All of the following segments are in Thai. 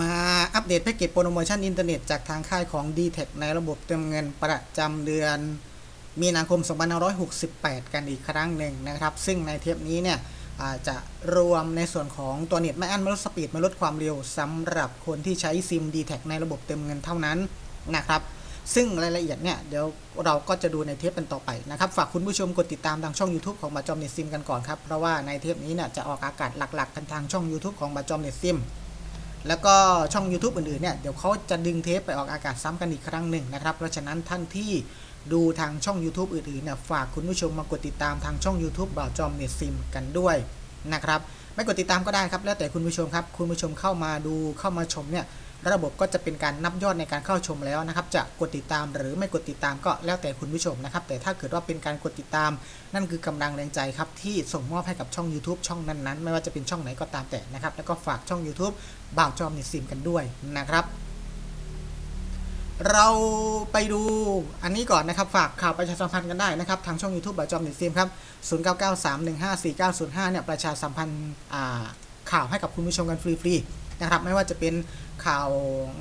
มาอัปเดตแพ็กเกจโปรโมชั่นอินเทอร์เน็ตจากทางค่ายของ d t แทในระบบเติมเงินประจำเดือน มีนาคม 2568 กันอีกครั้งหนึ่งนะครับ ซึ่งในเทปนี้เนี่ยจะรวมในส่วนของตัวเน็ตไม่อั้นไม่ลดสปีดไม่ลดความเร็วสำหรับคนที่ใช้ซิม d t แทในระบบเติมเงินเท่านั้นนะครับ ซึ่งรายละเอียดเนี่ยเดี๋ยวเราก็จะดูในเทปเป็นต่อไปนะครับ ฝากคุณผู้ชมกดติดตามทางช่อง YouTube ของบาจอมเน็ตซิมกันก่อนครับ เพราะว่าในเทปนี้เนี่ยจะออกอากาศหลัก ๆ กันทางช่อง YouTube ของบาจอมเน็ตซิม แล้วก็ช่อง YouTube อื่นๆเนี่ยเดี๋ยวเขาจะดึงเทปไปออกอากาศซ้ำกันอีกครั้งหนึ่งนะครับ เพราะฉะนั้นท่านที่ดูทางช่อง YouTube อื่นๆเนี่ยฝากคุณผู้ชมมากดติดตามทางช่อง YouTube บ่าวจอมเน็ตซิมกันด้วยนะครับไม่กดติดตามก็ได้ครับ แล้วแต่คุณผู้ชมครับ คุณผู้ชมเข้ามาดูเข้ามาชมเนี่ย ระบบก็จะเป็นการนับยอดในการเข้าชมแล้วนะครับ จะกดติดตามหรือไม่กดติดตามก็แล้วแต่คุณผู้ชมนะครับ แต่ถ้าเกิดว่าเป็นการกดติดตาม นั่นคือกำลังแรงใจครับที่ส่งมอบให้กับช่อง YouTube ช่องนั้นๆ ไม่ว่าจะเป็นช่องไหนก็ตามแต่นะครับ แล้วก็ฝากช่อง YouTube บ่าวจอมนิซิมกันด้วยนะครับเราไปดูอันนี้ก่อนนะครับ ฝากข่าวประชาสัมพันธ์กันได้นะครับ ทางช่อง YouTube บ่าวจอมนิซิมครับ 0993154905 เนี่ย ประชาสัมพันธ์ข่าวให้กับคุณผู้ชมกันฟรีๆ นะครับ ไม่ว่าจะเป็นข่าว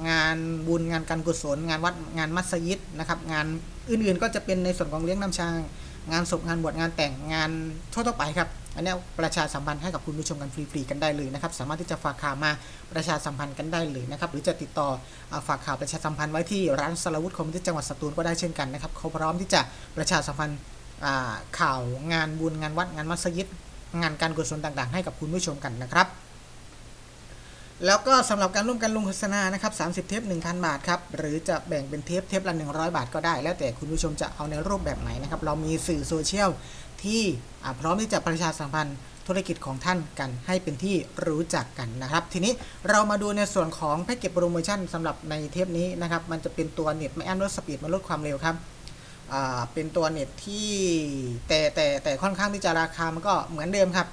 งานบุญงานการกุศล งานวัดงานมัสยิดนะครับ งานอื่นๆก็จะเป็นในส่วนของเลี้ยงน้ำชางานศพงานบวชงานแต่งงานทั่วๆไปครับอันนี้ประชาสัมพันธ์ให้กับคุณผู้ชมกันฟรีๆกันได้เลยนะครับ สามารถที่จะฝากข่าวมาประชาสัมพันธ์กันได้เลยนะครับ หรือจะติดต่อฝากข่าวประชาสัมพันธ์ไว้ที่ร้านสลาวุฒิคอมมิวนิสต์จังหวัดสตูลก็ได้เช่นกันนะครับเขาพร้อมที่จะประชาสัมพันธ์ข่าวงานบุญงานวัดงานมัสยิด งานการกุศลต่างๆ ให้กับคุณผู้ชมกันนะครับ แล้วก็สำหรับการร่วมกันลงโฆษณานะครับ30 เทป 1,000 บาทครับ หรือจะแบ่งเป็นเทปเทปละ 100 บาทก็ได้ แล้วแต่คุณผู้ชมจะเอาในรูปแบบไหนนะครับ เรามีสื่อโซเชียลที่พร้อมที่จะประชาสัมพันธ์ธุรกิจของท่านกันให้เป็นที่รู้จักกันนะครับ ทีนี้เรามาดูในส่วนของแพ็กเกจโปรโมชั่นสำหรับในเทปนี้นะครับ มันจะเป็นตัวเน็ตไม่อั้นลดสปีดมาลดความเร็วครับเป็นตัวเน็ตที่แต่แต่แต่ค่อนข้างที่จะราคามันก็เหมือนเดิมครับ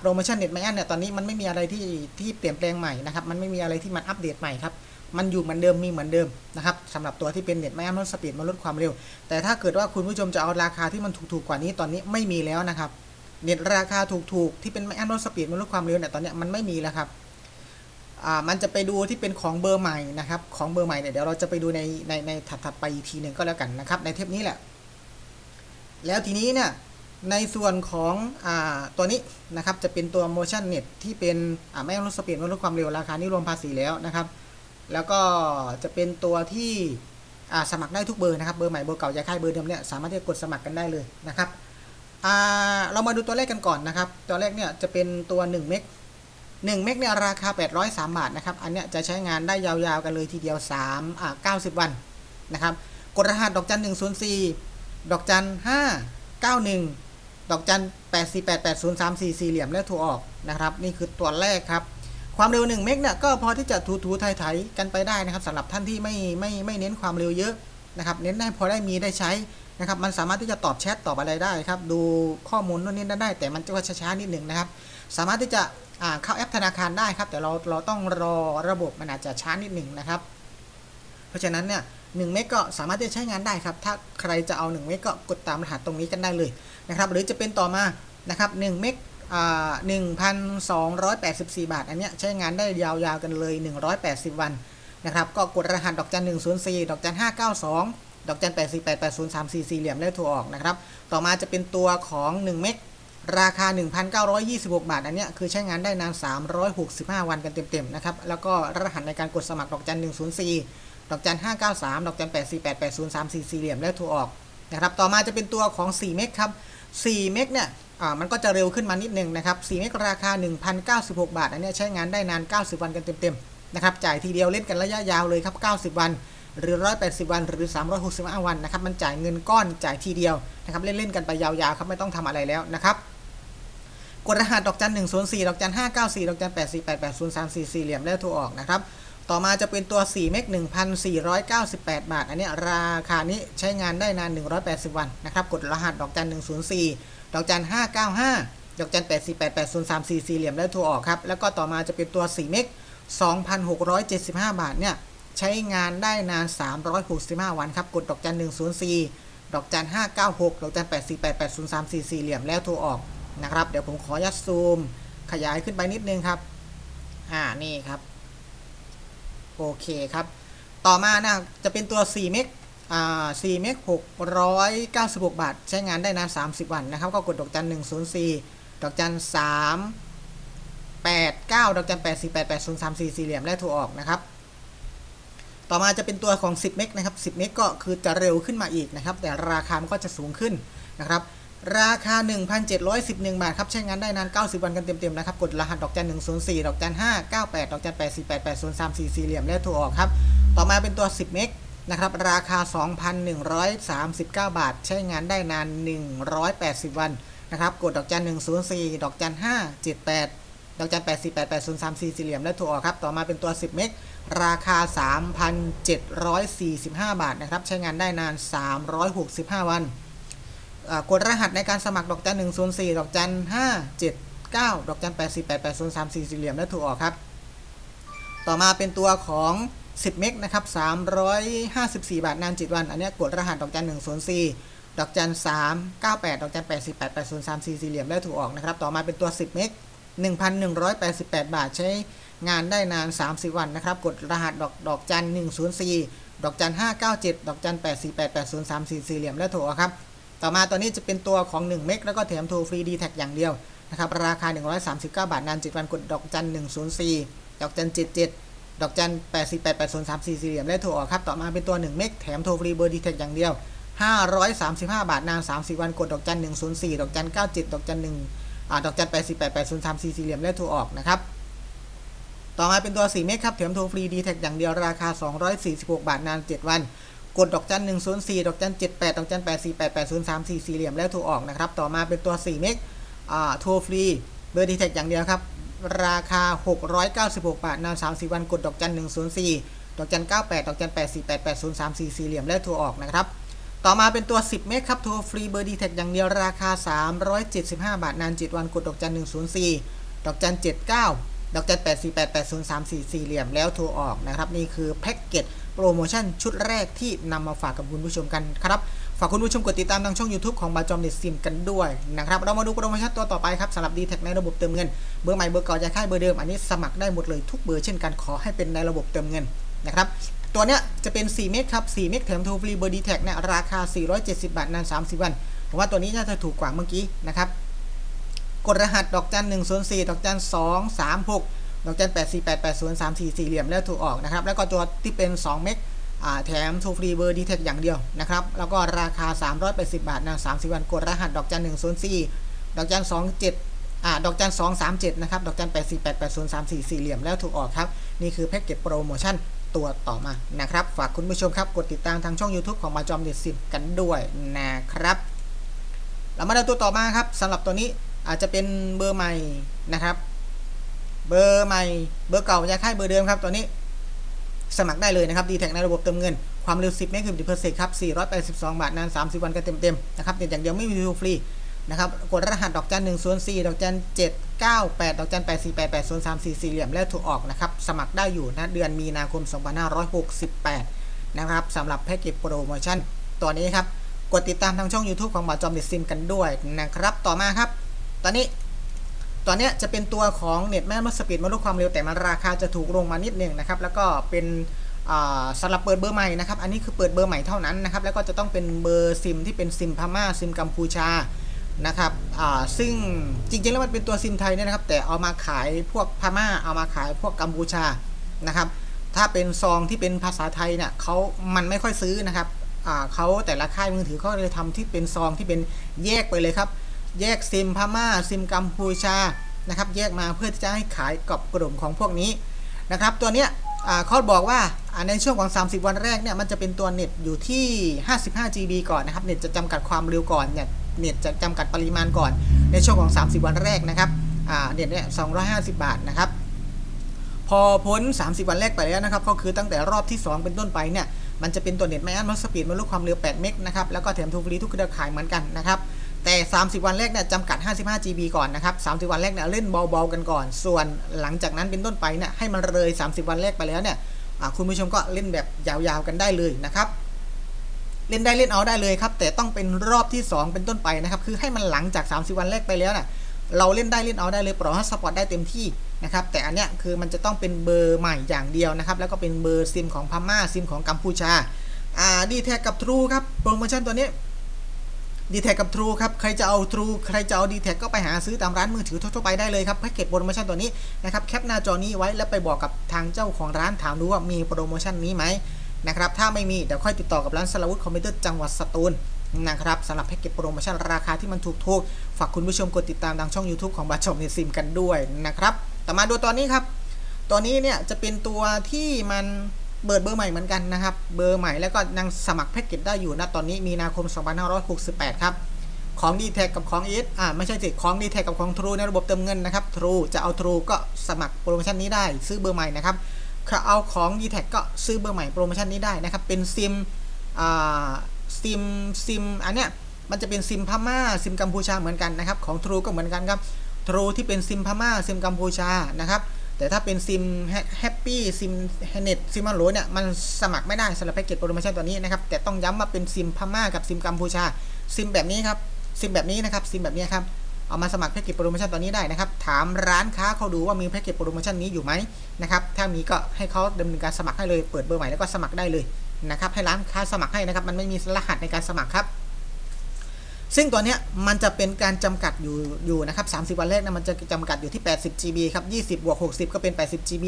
โปรโมชั่นเน็ตไมอันเนี่ยตอนนี้มันไม่มีอะไรที่ที่เปลี่ยนแปลงใหม่นะครับมันไม่มีอะไรที่มันอัปเดตใหม่ครับมันอยู่เหมือนเดิมมีเหมือนเดิมนะครับสำหรับตัวที่เป็นเน็ตไม่อั้นลดสปีดมาลดความเร็ว แต่ถ้าเกิดว่าคุณผู้ชมจะเอาราคาที่มันถูกๆกว่านี้ตอนนี้ไม่มีแล้วนะครับเน็ตราคาถูกๆที่เป็นไม่อั้นลดสปีดมาลดความเร็วเนี่ยตอนนี้มันไม่มีแล้วครับอ่ามันจะไปดูที่เป็นของเบอร์ใหม่นะครับของเบอร์ใหม่เนี่ยเดี๋ยวเราจะไปดูในในในถัดๆไปอีกทีหนึ่งก็แล้วกันนะครับในเทปนี้แหละ แล้วทีนี้เนี่ย ในส่วนของอตัวนี้นะครับจะเป็นตัว motion net ที่เป็นไม่ลดสปีดไม่ลดความเร็วราคานี้รวมภาษีแล้วนะครับ แล้วก็จะเป็นตัวที่สมัครได้ทุกเบอร์นะครับเบอร์ใหม่เบอร์เก่าย้ายค่ายเบอร์เดิมเนี่ยสามารถที่จะกดสมัครกันได้เลยนะครับเรามาดูตัวเลขกันก่อนนะครับ ตัวเลขเนี่ยจะเป็นตัว1เมก1เมกเนี่ยราคา 803 บาทนะครับ อันเนี้ยจะใช้งานได้ยาวๆกันเลยทีเดียว3อ่า90 วันนะครับ กดรหัสดอกจัน104 ดอกจัน591 ดอกจัน8488034 สี่เหลี่ยมและถูออกนะครับ นี่คือตัวแรกครับ ความเร็ว 1 เมกเนี่ยก็พอที่จะถูๆไถๆกันไปได้นะครับสำหรับท่านที่ไม่ไม่ไม่เน้นความเร็วเยอะนะครับเน้นได้พอได้มีได้ใช้นะครับมันสามารถที่จะตอบแชทตอบอะไรได้ครับดูข้อมูลนู่นนี่นั่นได้ แต่มันจะว่าช้าๆนิดหนึ่งนะครับ สามารถที่จะอ่าเข้าแอปธนาคารได้ครับ แต่เราเราต้องรอระบบมันอาจจะช้านิดหนึ่งนะครับ เพราะฉะนั้นเนี่ย หเมกก็สามารถที่จะใช้งานได้ครับ ถ้าใครจะเอา1เมกก็กดตามรหัสตรงนี้กันได้เลยนะครับหรือจะเป็นต่อมานะครับ1เมกอ่า1,284บาท อันเนี้ยใช้งานได้ยาวๆกันเลย 180 วันนะครับก็กดรหัสดอกจัน104ดอกจัน592ดอกจัน8488034สี่เหลี่ยมแล้วโทรออกนะครับ ต่อมาจะเป็นตัวของ1เมกราคา 1,926 บาท อันเนี้ยคือใช้งานได้นาน 365 วันกันเต็มๆนะครับ แล้วก็รหัสในการกดสมัครดอกจัน104 ดอกจัน 593 ดอกจัน 8488034สี่เหลี่ยมแล้วโทรออกนะครับ ต่อมาจะเป็นตัวของ 4 เมกครับ 4 เมกเนี่ยอ่ามันก็จะเร็วขึ้นมานิดนึงนะครับ 4 เมกราคา 1,096 บาท อันนี้ใช้งานได้นาน 90 วันกันเต็มๆนะครับ จ่ายทีเดียวเล่นกันระยะยาวเลยครับ 90 วัน หรือ 180 วัน หรือ 365 วันนะครับ มันจ่ายเงินก้อนจ่ายทีเดียวนะครับ เล่นๆกันไปยาวๆครับ ไม่ต้องทำอะไรแล้วนะครับกดรหัสดอกจัน104ดอกจัน594ดอกจัน8488034สี่เหลี่ยมแล้วโทรออกนะครับ ต่อมาจะเป็นตัว4เมก1,498 บาท อันนี้ราคานี้ใช้งานได้นาน 180 วันนะครับ กดรหัสดอกจัน 104 ดอกจัน 595 ดอกจัน 8488034 สี่เหลี่ยมแล้วโทรออกครับ แล้วก็ต่อมาจะเป็นตัว4เมก2,675 บาทเนี่ยใช้งานได้นาน 365 วันครับ กดดอกจัน 104 ดอกจัน 596 ดอกจัน 8488034 สี่เหลี่ยมแล้วโทรออกนะครับ เดี๋ยวผมขอยัดซูม ขยายขึ้นไปนิดนึงครับ อ่า นี่ครับ โอเคครับ ต่อมานะจะเป็นตัว4เมกอ่า4เมก696 บาท ใช้งานได้นาน30 วันนะครับ ก็กดดอกจัน 104 ดอกจัน 3 8 9 ดอกจัน 8 4 8 8 0 3 4 สี่เหลี่ยมและถูกออกนะครับ ต่อมาจะเป็นตัวของ 10 เมกนะครับ 10 เมกก็คือจะเร็วขึ้นมาอีกนะครับ แต่ราคามันก็จะสูงขึ้นนะครับ ราคา 1,711 บาทครับใช้งานได้นาน 90 วันกันเต็มๆนะครับ กดรหัสดอกจัน104 ดอกจัน598 ดอกจัน848 803 4สี่เหลี่ยมและถูกออกครับ ต่อมาเป็นตัว 10 เมกนะครับ ราคา 2,139 บาท ใช้งานได้นาน 180 วันนะครับ กดดอกจัน104 ดอกจัน578ดอกจัน848 803 4สี่เหลี่ยมและถูกออกครับ ต่อมาเป็นตัว 10 เมก ราคา 3,745 บาทนะครับ ใช้งานได้นาน 365 วัน กดรหัสในการสมัครดอกจัน104ดอกจัน579ดเก้าดอกจัน848 803 4สี่เหลี่ยมและถูกออกครับ ต่อมาเป็นตัวของ10เมกนะครับ354บาทนาน7วัน อันนี้กดรหัสดอกจัน104ดอกจัน398ดอกจัน848 803 4สี่เหลี่ยมและถูกออกนะครับ ต่อมาเป็นตัว10เมก1,188บาทใช้งานได้นาน 30 วันนะครับ กดรหัสดอกดอกจัน104 ดอกจัน597 ดอกจัน848 803 4สี่เหลี่ยมและถูกออกครับ ต่อมาตัวนี้จะเป็นตัวของ1เมกแล้วก็แถมโทรฟรีดีแท็อย่างเดียวนะครับราคา 139 บาทนาน7วันกดดอกจัน 104 ดอกจัน 77 ดอกจัน 848 803 4สี่เหลี่ยมและโทรออกครับต่อมาเป็นตัว 1 เมกแถมโทรฟรีเบอร์ดีแท็อย่างเดียว 535 บาทนาน 30 วันกดดอกจัน 104 ดอกจัน 97 ดอกจัน1อ่าดอกจัน 848 803 4สี่เหลี่ยมและโทรออกนะครับต่อมาเป็นตัว 4 เมกครับแถมโทรฟรีดีแท็อย่างเดียวราคา 246 บาทนาน 7 วัน กดดอกจัน104ดอกจัน78ดแปดดอกจัน848 803 4สี่เหลี่ยมแล้วโทรออกนะครับ ต่อมาเป็นตัว4เมกอ่าโทรฟรีเบอร์ดีแท็กอย่างเดียวครับ ราคา 696 บาทนาน30 วันกดดอกจัน104 ดอกจัน98 ดอกจัน848 803 4สี่เหลี่ยมแล้วโทรออกนะครับ ต่อมาเป็นตัว 10 เมกครับโทรฟรีเบอร์ดีแท็กอย่างเดียวราคา 375 บาทนาน 7 วันกดดอกจัน104 ดอกจัน79 ดอกจัน848 803 4สี่เหลี่ยมแล้วโทรออกนะครับ นี่คือแพ็กเกจ โปรโมชั่นชุดแรกที่นำมาฝากกับคุณผู้ชมกันครับ ฝากคุณผู้ชมกดติดตามทางช่อง YouTube ของบาจอมเด็ดซิมกันด้วยนะครับ เรามาดูโปรโมชั่นตัวต่อไปครับสำหรับ d t แท็ในระบบเติมเงิน เบอร์ใหม่เบอร์เก่าจะค่ายเบอร์เดิม อันนี้สมัครได้หมดเลยทุกเบอร์เช่นกันขอให้เป็นในระบบเติมเงินนะครับตัวเนี้ยจะเป็น 4 เมกครับ 4 เมกแถมโทรฟรีเบอร์ดีแท็เนี่ยราคา 470 บาทนาน 30 วันผมว่าตัวนี้น่าจะถูกกว่าเมื่อกี้นะครับกดรหัสดอกจัน104ดอกจัน236 ดอกจัน848 803 4สี่เหลี่ยมแล้วถูกออกนะครับ แล้วก็ตัวที่เป็น 2 เมกแถมทรฟรีเบอร์ดีแท็อย่างเดียวนะครับ แล้วก็ราคา 380 บาทนาน30 วันกดรหัสดอกจัน104 ดอกจัน27อ่าดอกจัน237 นะครับ ดอกจัน848 803 4สี่เหลี่ยมแล้วถูกออกครับ นี่คือแพ็กเกจโปรโมชั่นตัวต่อมานะครับ ฝากคุณผู้ชมครับกดติดตามทางช่อง YouTube ของมาจอมเด็ดสิบกันด้วยนะครับเรามาดูตัวต่อมาครับสำหรับตัวนี้อาจจะเป็นเบอร์ใหม่นะครับ เบอร์ใหม่ เบอร์เก่าจะค่ายเบอร์เดิมครับตัวนี้สมัครได้เลยนะครับดีแท็ในระบบเติมเงิน ความเร็ว 10 เมกะบิตเพอร์เซกครับ 482 บาท นาน 30 วันกันเต็มๆ นะครับเด็ดอย่างเดียวไม่มีทูฟรีนะครับ กดรหัสดอกจัน1 0 4ดอกจัน798ดอกจัน848 803 4สี่เหลี่ยมแล้วถูกออกนะครับ สมัครได้อยู่นะเดือนมีนาคม 2568 นะครับสำหรับแพ็กเกจโปรโมชั่นตัวนี้ครับ กดติดตามทางช่อง YouTube ของบาจอมเด็ดซิมกันด้วยนะครับ ต่อมาครับ ตอนนี้ ตอนนี้จะเป็นตัวของเน็ตแม่มดสปีดมาลดความเร็วแต่มันราคาจะถูกลงมานิดนึงนะครับ แล้วก็เป็นสำหรับเปิดเบอร์ใหม่นะครับ อันนี้คือเปิดเบอร์ใหม่เท่านั้นนะครับ แล้วก็จะต้องเป็นเบอร์ซิมที่เป็นซิมพม่าซิมกัมพูชานะครับซึ่งจริงๆแล้วมันเป็นตัวซิมไทยเนี่ยนะครับ แต่เอามาขายพวกพม่า เอามาขายพวกกัมพูชานะครับ ถ้าเป็นซองที่เป็นภาษาไทยเนี่ยเขามันไม่ค่อยซื้อนะครับเขาแต่ละค่ายมือถือเขาเลยทำที่เป็นซองที่เป็นแยกไปเลยครับ แยกซิมพม่าซิมกัมพูชานะครับแยกมาเพื่อที่จะให้ขายกับกลุ่มของพวกนี้นะครับ ตัวเนี้ยเขาบอกว่าในช่วงของ 30 วันแรกเนี่ยมันจะเป็นตัวเน็ตอยู่ที่ 55 GB ก่อนนะครับเน็ตจะจำกัดความเร็วก่อนเนี่ยเน็ตจะจำกัดปริมาณก่อน ในช่วงของ 30 วันแรกนะครับเน็ตเนี่ย250 บาทนะครับพอพ้น 30 วันแรกไปแล้วนะครับก็คือตั้งแต่รอบที่ 2 เป็นต้นไปเนี่ยมันจะเป็นตัวเน็ตไม่อั้นมัสปีดมันลดความเร็ว 8 เมกนะครับแล้วก็แถมทูฟรีทุกเครือข่ายเหมือนกันนะครับ แต่ 30 วันแรกเนี่ยจำกัด 55 GB ก่อนนะครับ 30 วันแรกเนี่ยเล่นเบาๆกันก่อน ส่วนหลังจากนั้นเป็นต้นไปเนี่ยให้มันเลย 30 วันแรกไปแล้วเนี่ยคุณผู้ชมก็เล่นแบบยาวๆกันได้เลยนะครับเล่นได้เล่นเอาได้เลยครับ แต่ต้องเป็นรอบที่ 2 เป็นต้นไปนะครับ คือให้มันหลังจาก 30 วันแรกไปแล้วน่ะเราเล่นได้เล่นเอาได้เลยปล่อยให้สปอร์ตได้เต็มที่นะครับ แต่อันเนี้ยคือมันจะต้องเป็นเบอร์ใหม่อย่างเดียวนะครับ แล้วก็เป็นเบอร์ซิมของพม่าซิมของกัมพูชา อ่าดีแท็กกับทรูครับโปรโมชั่นตัวนี้ ดีแท็กกับทรูครับ ใครจะเอาทรูใครจะเอาดีแท็กก็ไปหาซื้อตามร้านมือถือทั่วๆไปได้เลยครับแพ็กเกจโปรโมชั่นตัวนี้นะครับแคปหน้าจอนี้ไว้แล้วไปบอกกับทางเจ้าของร้านถามดูว่ามีโปรโมชั่นนี้ไหมนะครับถ้าไม่มีเดี๋ยวค่อยติดต่อกับร้านสลาวุธคอมพิวเตอร์จังหวัดสตูลนะครับสำหรับแพ็กเกจโปรโมชั่นราคาที่มันถูกๆฝากคุณผู้ชมกดติดตามทางช่อง YouTube ของบาชมเนซิมกันด้วยนะครับต่อมาดูตอนนี้ครับตัวนี้เนี่ยจะเป็นตัวที่มัน เบิดเบอร์ใหม่เหมือนกันนะครับ เบอร์ใหม่แล้วก็ยังสมัครแพ็กเกจได้อยู่นะตอนนี้มีนาคม 2568 ครับ ของ d t แทกับของ s อ่าไม่ใช่สิของ d t แทกับของ True ในระบบเติมเงินนะครับ True จะเอา True ก็สมัครโปรโมชั่นนี้ได้ ซื้อเบอร์ใหม่นะครับถ้าเอาของ d t แทก็ซื้อเบอร์ใหม่โปรโมชั่นนี้ได้นะครับ เป็นซิมอ่าซิมซิมอันเนี้ยมันจะเป็นซิมพม่าซิมกัมพูชาเหมือนกันนะครับ ของ True ก็เหมือนกันครับ True ที่เป็นซิมพม่าซิมกัมพูชานะครับ แต่ถ้าเป็นซิมแฮปปี้ซิมเน็ตซิมมันโหลเนี่ยมันสมัครไม่ได้สำหรับแพ็กเกจโปรโมชั่นตัวนี้นะครับ แต่ต้องย้ำว่าเป็นซิมพม่ากับซิมกัมพูชา ซิมแบบนี้ครับ ซิมแบบนี้นะครับ ซิมแบบนี้ครับ เอามาสมัครแพ็กเกจโปรโมชั่นตัวนี้ได้นะครับ ถามร้านค้าเขาดูว่ามีแพ็กเกจโปรโมชั่นนี้อยู่ไหมนะครับ ถ้ามีก็ให้เขาดำเนินการสมัครให้เลย เปิดเบอร์ใหม่แล้วก็สมัครได้เลยนะครับ ให้ร้านค้าสมัครให้นะครับ มันไม่มีรหัสในการสมัครครับ ซึ่งตัวเนี้ยมันจะเป็นการจำกัดอยู่อยู่นะครับ30 วันแรกนะมันจะจำกัดอยู่ที่ 80 GB ครับ20บวก60 ก็เป็น 80 GB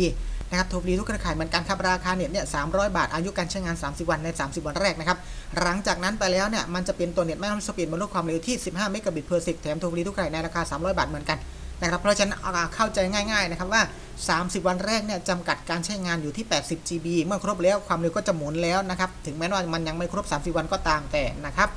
นะครับโทรฟรีทุกเครือข่ายเหมือนกันครับราคาเน็ตเนี่ย300 บาท อายุการใช้งาน 30 วันใน 30 วันแรกนะครับ หลังจากนั้นไปแล้วเนี่ยมันจะเป็นตัวเน็ตไม่ต้องสปีดบนรถความเร็วที่ 15 เมกะบิต per sec แถมโทรฟรีทุกเครือข่ายในราคา 300 บาทเหมือนกันนะครับเพราะฉะนั้นเอาเข้าใจง่ายๆนะครับว่า 30 วันแรกเนี่ยจำกัดการใช้งานอยู่ที่ 80 GB เมื่อครบแล้วความเร็วก็จะหมุนแล้วนะครับถึงแม้ว่ามันยังไม่ครบ 30 วันก็ตามแต่นะครับ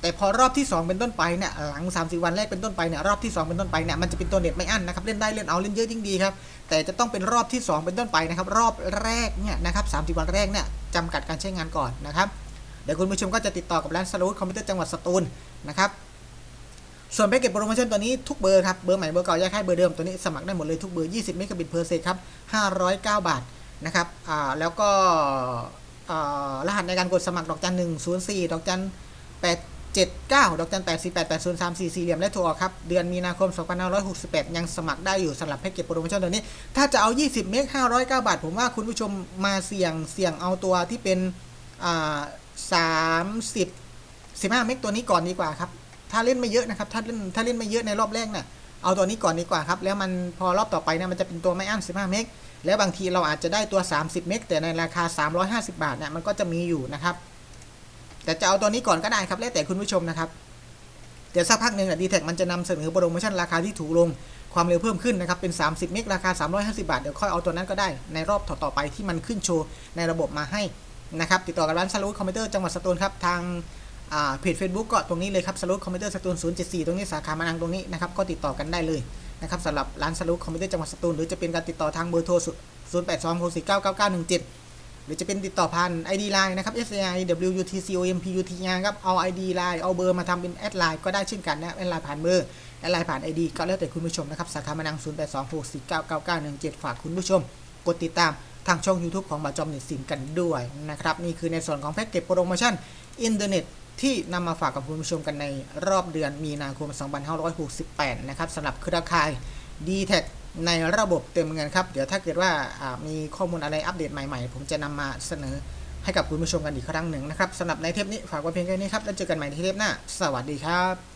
แต่พอรอบที่ 2 เป็นต้นไปเนี่ยหลัง 30 วันแรกเป็นต้นไปเนี่ยรอบที่ 2 เป็นต้นไปเนี่ยมันจะเป็นตัวเน็ตไม่อั้นนะครับเล่นได้เล่นเอาเล่นเยอะยิ่งดีครับแต่จะต้องเป็นรอบที่ 2 เป็นต้นไปนะครับรอบแรกเนี่ยนะครับ30วันแรกเนี่ยจำกัดการใช้งานก่อนนะครับเดี๋ยวคุณผู้ชมก็จะติดต่อกับร้านสลูดคอมพิวเตอร์จังหวัดสตูลนะครับส่วนแพ็กเกจโปรโมชั่นตัวนี้ทุกเบอร์ครับเบอร์ใหม่เบอร์เก่าแยกให้เบอร์เดิมตัวนี้สมัครได้หมดเลยทุกเบอร์ 20เมกะบิตเพอร์เซกครับ509 บาทนะครับอ่าแล้วก็อ่ารหัสในการกดสมัครดอกจัน104ดอกจัน8 79ดอกจัน848 803 4สี่เหลี่ยมและโทรออกครับ เดือนมีนาคม 2568 ยังสมัครได้อยู่สำหรับแพ็กเกจโปรโมชั่นตัวนี้ ถ้าจะเอา 20 เมก 509 บาท ผมว่าคุณผู้ชมมาเสี่ยงเสี่ยงเอาตัวที่เป็นอ่า30 15 เมกตัวนี้ก่อนดีกว่าครับ ถ้าเล่นไม่เยอะนะครับ ถ้าเล่นถ้าเล่นไม่เยอะในรอบแรกเนี่ยเอาตัวนี้ก่อนดีกว่าครับ แล้วมันพอรอบต่อไปเนี่ยมันจะเป็นตัวไม่อั้น15 เมก แล้วบางทีเราอาจจะได้ตัว 30 เมกแต่ในราคา 350 บาทเนี่ยมันก็จะมีอยู่นะครับ แต่จะเอาตัวนี้ก่อนก็ได้ครับ แล้วแต่คุณผู้ชมนะครับ เดี๋ยวสักพักหนึ่งดีแท็มันจะนำเสนอโปรโมชั่นราคาที่ถูกลง ความเร็วเพิ่มขึ้นนะครับ เป็น 30 เมกราคา 350 บาท เดี๋ยวค่อยเอาตัวนั้นก็ได้ ในรอบต่อๆไปที่มันขึ้นโชว์ในระบบมาให้นะครับ ติดต่อกับร้านสลูดคอมพิวเตอร์จังหวัดสตูลครับ ทางเพจ Facebook ก็ตรงนี้เลยครับสลูดคอมพิวเตอร์สตูล074 ตรงนี้สาขามานังตรงนี้นะครับก็ติดต่อกันได้เลยนะครับสำหรับร้านสลูดคอมพิวเตอร์จังหวัดสตูลหรือจะเป็นการติดต่อทางเบอร์โทร082 649 9917 รือจะเป็นติดต่อผ่าน ID Line นะครับ S A I W U T C O M P U T ครับ เอา ID Line เอาเบอร์มาทำเป็นแอดไลน์ก็ได้เช่นกันนะแอดไลน์ผ่านเบอร์แอดไลน์ผ่าน ID ก็แล้วแต่คุณผู้ชมนะครับ สาขามานัง 0 8 2 6 4 9 9 9 1 7 ฝากคุณผู้ชม กดติดตามทางช่อง YouTube ของบาจอมเน็ตสินกันด้วยนะครับ นี่คือในส่วนของแพ็กเกจโปรโมชั่นอินเทอร์เน็ตที่นำมาฝากกับคุณผู้ชมกันในรอบเดือนมีนาคม 2568 นะครับสำหรับเครือข่าย d t แท ในระบบเต็มเงินครับ เดี๋ยวถ้าเกิดว่ามีข้อมูลอะไรอัปเดตใหม่ๆ ผมจะนำมาเสนอให้กับคุณผู้ชมกันอีกครั้งหนึ่งนะครับสำหรับในเทปนี้ฝากไว้เพียงแค่นี้ครับ แล้วเจอกันใหม่ในเทปหน้า สวัสดีครับ